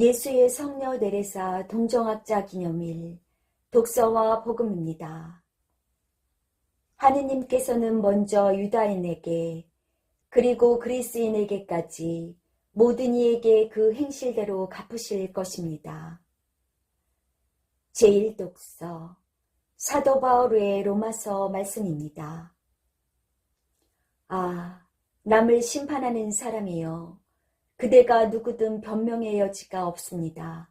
예수의 성녀 내레사 동정학자 기념일 독서와 복음입니다. 하느님께서는 먼저 유다인에게 그리고 그리스인에게까지 모든 이에게 그 행실대로 갚으실 것입니다. 제1독서 사도 바울의 로마서 말씀입니다. 아, 남을 심판하는 사람이여. 그대가 누구든 변명의 여지가 없습니다.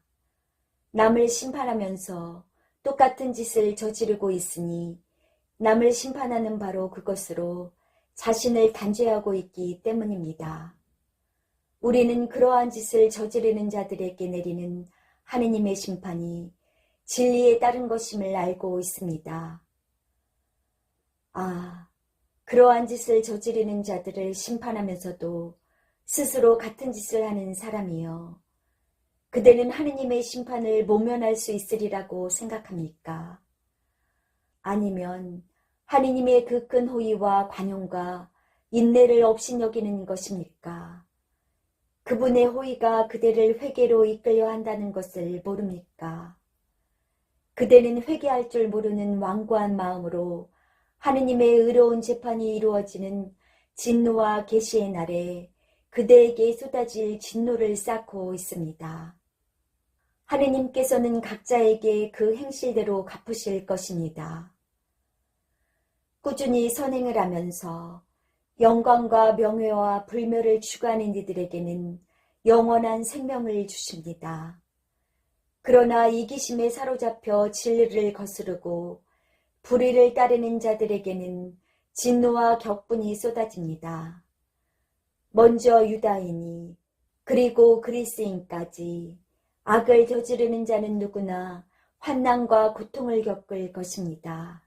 남을 심판하면서 똑같은 짓을 저지르고 있으니 남을 심판하는 바로 그것으로 자신을 단죄하고 있기 때문입니다. 우리는 그러한 짓을 저지르는 자들에게 내리는 하느님의 심판이 진리에 따른 것임을 알고 있습니다. 아, 그러한 짓을 저지르는 자들을 심판하면서도 스스로 같은 짓을 하는 사람이요. 그대는 하느님의 심판을 모면할 수 있으리라고 생각합니까? 아니면 하느님의 그 큰 호의와 관용과 인내를 업신여기는 것입니까? 그분의 호의가 그대를 회개로 이끌려 한다는 것을 모릅니까? 그대는 회개할 줄 모르는 완고한 마음으로 하느님의 의로운 재판이 이루어지는 진노와 계시의 날에 그대에게 쏟아질 진노를 쌓고 있습니다. 하느님께서는 각자에게 그 행실대로 갚으실 것입니다. 꾸준히 선행을 하면서 영광과 명예와 불멸을 추구하는 이들에게는 영원한 생명을 주십니다. 그러나 이기심에 사로잡혀 진리를 거스르고 불의를 따르는 자들에게는 진노와 격분이 쏟아집니다. 먼저 유다인이 그리고 그리스인까지 악을 저지르는 자는 누구나 환난과 고통을 겪을 것입니다.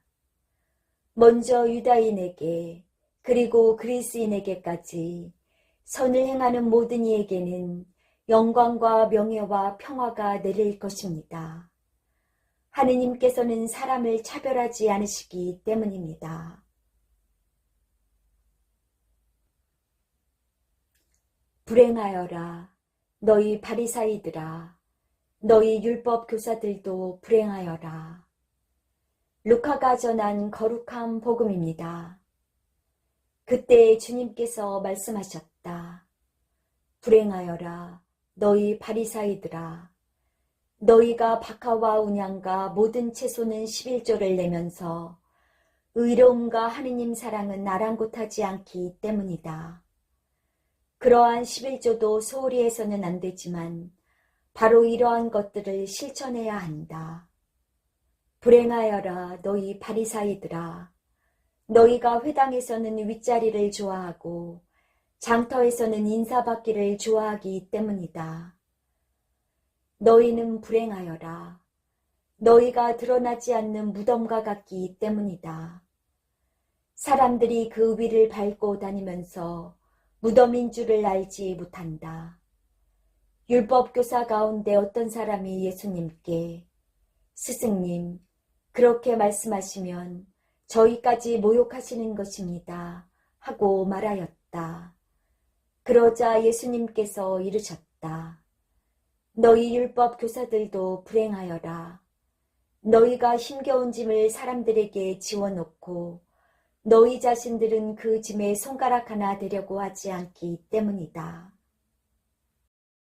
먼저 유다인에게 그리고 그리스인에게까지 선을 행하는 모든 이에게는 영광과 명예와 평화가 내릴 것입니다. 하느님께서는 사람을 차별하지 않으시기 때문입니다. 불행하여라 너희 바리사이들아 너희 율법 교사들도 불행하여라 루카가 전한 거룩한 복음입니다. 그때 주님께서 말씀하셨다. 불행하여라 너희 바리사이들아 너희가 박하와 운양과 모든 채소는 11조를 내면서 의로움과 하느님 사랑은 아랑곳하지 않기 때문이다. 그러한 11조도 소홀히 해서는 안 되지만 바로 이러한 것들을 실천해야 한다. 불행하여라 너희 바리사이들아 너희가 회당에서는 윗자리를 좋아하고 장터에서는 인사받기를 좋아하기 때문이다. 너희는 불행하여라. 너희가 드러나지 않는 무덤과 같기 때문이다. 사람들이 그 위를 밟고 다니면서 무덤인 줄을 알지 못한다. 율법교사 가운데 어떤 사람이 예수님께 스승님, 그렇게 말씀하시면 저희까지 모욕하시는 것입니다. 하고 말하였다. 그러자 예수님께서 이르셨다. 너희 율법 교사들도 불행하여라. 너희가 힘겨운 짐을 사람들에게 지워놓고 너희 자신들은 그 짐에 손가락 하나 대려고 하지 않기 때문이다.